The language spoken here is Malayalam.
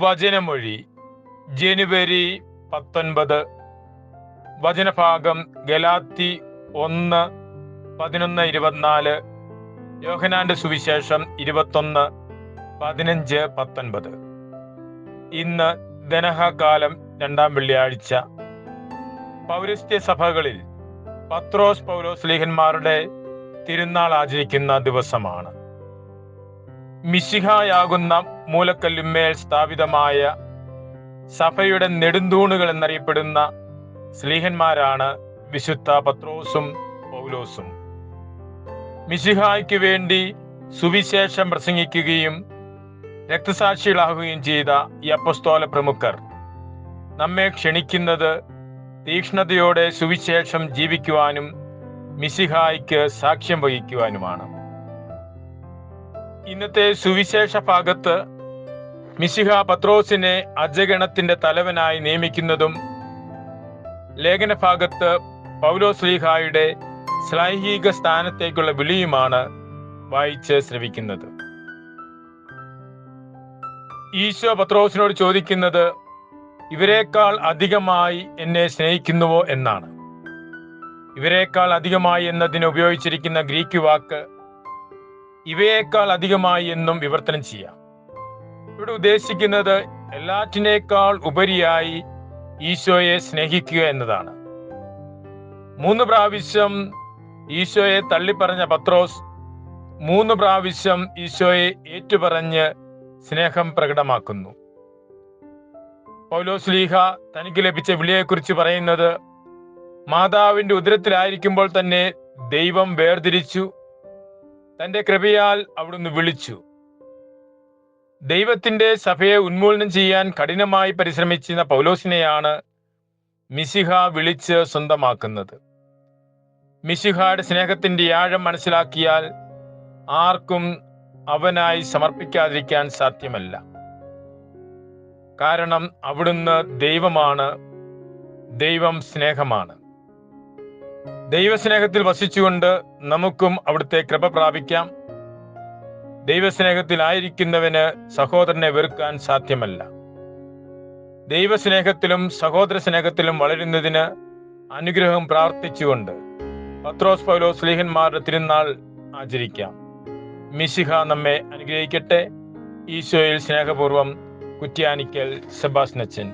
വചനമൊഴി. ജനുവരി പത്തൊൻപത്. വചനഭാഗം ഗലാത്തി ഒന്ന് പതിനൊന്ന് ഇരുപത്തിനാല്. യോഹനാന്റെ സുവിശേഷം ഇരുപത്തൊന്ന് പതിനഞ്ച് പത്തൊൻപത്. ഇന്ന് ദനഹകാലം രണ്ടാം വെള്ളിയാഴ്ച. പൗരസ്ത്യ സഭകളിൽ പത്രോസ് പൗലോസ് ലേഖന്മാരുടെ തിരുനാൾ ആചരിക്കുന്ന ദിവസമാണ്. മിശിഹായാകുന്ന മൂലക്കല്ലുമേൽ സ്ഥാപിതമായ സഭയുടെ നെടുന്തൂണുകൾ എന്നറിയപ്പെടുന്ന സ്ലീഹന്മാരാണ് വിശുദ്ധ പത്രോസും പൗലോസും. മിശിഹായ്ക്ക് വേണ്ടി സുവിശേഷം പ്രസംഗിക്കുകയും രക്തസാക്ഷികളാകുകയും ചെയ്ത ഈ അപ്പസ്തോല പ്രമുഖർ നമ്മെ ക്ഷണിക്കുന്നത് തീക്ഷ്ണതയോടെ സുവിശേഷം ജീവിക്കുവാനും മിശിഹായ്ക്ക് സാക്ഷ്യം വഹിക്കുവാനുമാണ്. ഇന്നത്തെ സുവിശേഷ ഭാഗത്ത് മിശിഹ പത്രോസിനെ അജഗണത്തിന്റെ തലവനായി നിയമിക്കുന്നതും ലേഖന ഭാഗത്ത് പൗലോ ശ്രീഹായുടെ ശ്ലൈഹിക സ്ഥാനത്തേക്കുള്ള വിളിയുമാണ് വായിച്ച് ശ്രവിക്കുന്നത്. ഈശോ പത്രോസിനോട് ചോദിക്കുന്നത് ഇവരെക്കാൾ അധികമായി എന്നെ സ്നേഹിക്കുന്നുവോ? എന്നാണ്. ഇവരെക്കാൾ അധികമായി എന്നതിന് ഉപയോഗിച്ചിരിക്കുന്ന ഗ്രീക്ക് വാക്ക് ഇവയേക്കാൾ അധികമായി എന്നും വിവർത്തനം ചെയ്യാം. ഇവിടെ ഉദ്ദേശിക്കുന്നത് എല്ലാറ്റിനേക്കാൾ ഉപരിയായി ഈശോയെ സ്നേഹിക്കുക എന്നതാണ്. മൂന്ന് പ്രാവശ്യം ഈശോയെ തള്ളിപ്പറഞ്ഞ പത്രോസ് മൂന്ന് പ്രാവശ്യം ഈശോയെ ഏറ്റുപറഞ്ഞ് സ്നേഹം പ്രകടമാക്കുന്നു. പൗലോസ്ലീഹ തനിക്ക് ലഭിച്ച വിളിയെക്കുറിച്ച് പറയുന്നത് മാതാവിന്റെ ഉദരത്തിലായിരിക്കുമ്പോൾ തന്നെ ദൈവം വേർതിരിച്ചു തന്റെ കൃപയാൽ അവിടുന്ന് വിളിച്ചു. ദൈവത്തിന്റെ സഭയെ ഉന്മൂലനം ചെയ്യാൻ കഠിനമായി പരിശ്രമിച്ചിരുന്ന പൗലോസിനെയാണ് മിശിഹ വിളിച്ച് സ്വന്തമാക്കുന്നത്. മിശിഹയുടെ സ്നേഹത്തിന്റെ ആഴം മനസ്സിലാക്കിയാൽ ആർക്കും അവനായി സമർപ്പിക്കാതിരിക്കാൻ സാധ്യമല്ല. കാരണം അവിടുന്ന് ദൈവമാണ് ദൈവം സ്നേഹമാണ്. ദൈവസ്നേഹത്തിൽ വസിച്ചുകൊണ്ട് നമുക്കും അവിടുത്തെ കൃപ പ്രാപിക്കാം. ദൈവസ്നേഹത്തിലായിരിക്കുന്നവന് സഹോദരനെ വെറുക്കാൻ സാധ്യമല്ല. ദൈവസ്നേഹത്തിലും സഹോദര സ്നേഹത്തിലും വളരുന്നതിന് അനുഗ്രഹം പ്രാർത്ഥിച്ചുകൊണ്ട് പത്രോസ് പൗലോ സ്ലീഹന്മാരുടെ തിരുനാൾ ആചരിക്കാം. മിശിഹ നമ്മെ അനുഗ്രഹിക്കട്ടെ. ഈശോയിൽ സ്നേഹപൂർവം കുറ്റ്യാനിക്കൽ സെബാസ്നച്ചൻ